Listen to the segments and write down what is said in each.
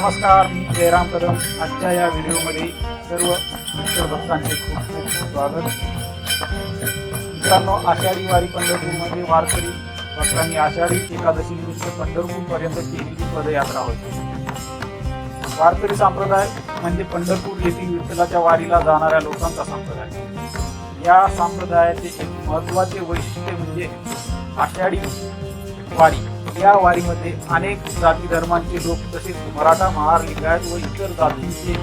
नमस्कार मी जयराम कदम. आजच्या या व्हिडिओमध्ये सर्व इतर भक्तांचे खूप खूप स्वागत. मित्रांनो आषाढी वारी पंढरपूरमध्ये वारकरी भक्तांनी आषाढी एकादशी निमित्त पंढरपूरपर्यंत केलेली पदयात्रा होती. वारकरी संप्रदाय म्हणजे पंढरपूर येथील विठ्ठलाच्या वारीला जाणाऱ्या लोकांचा संप्रदाय. या संप्रदायाचे एक महत्त्वाचे वैशिष्ट्य म्हणजे आषाढी वारी. या वारीमध्ये अनेक जाती धर्मांचे लोक तसेच मराठा महार लिंगायत व इतर जातींचे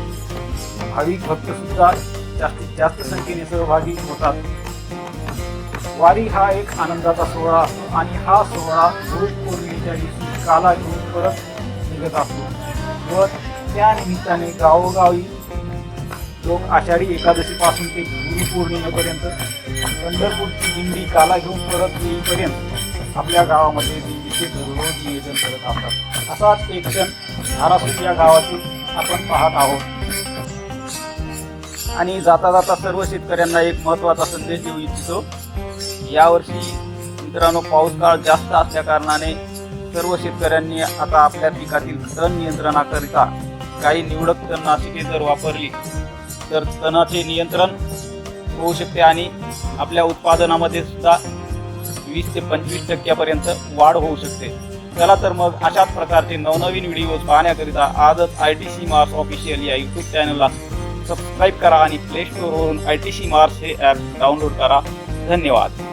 भाविक भक्त सुद्धा जास्तीत जास्त संख्येने सहभागी होतात. वारी हा एक आनंदाचा सोहळा असतो आणि हा सोहळा गुरु पौर्णिमेच्या दिवशी काला घेऊन परत निघत असतो. व त्या निमित्ताने गावोगावी लोक आषाढी एकादशीपासून ते ते गुरुपौर्णिमेपर्यंत पंढरपूरची दिंडी काला घेऊन परत येईपर्यंत आपल्या गावामध्ये दिंडीचे दररोज नियोजन करत असतात. असाच एक क्षण धारासूर या गावातील आपण पाहत आहोत. आणि जाता जाता सर्व शेतकऱ्यांना एक महत्त्वाचा संदेश देऊ इच्छितो. यावर्षी मित्रांनो पाऊस काळ जास्त असल्या कारणाने सर्व शेतकऱ्यांनी आता आपल्या पिकातील तण नियंत्रणाकरिता काही निवडक तणनाशके जर वापरली तर तणाचे नियंत्रण होऊ शकते आणि आपल्या उत्पादनामध्ये सुद्धा वीस ते पंचवीस टक्क्यापर्यंत वाढ होऊ शकते. चला तर मग अशाच प्रकारचे नवनवीन व्हिडिओज पाहण्याकरिता आजच I T C Mars official या यूट्यूब चॅनलला सबस्क्राईब करा आणि प्ले स्टोरवरून आय टी सी मार्स हे ॲप डाउनलोड करा. धन्यवाद.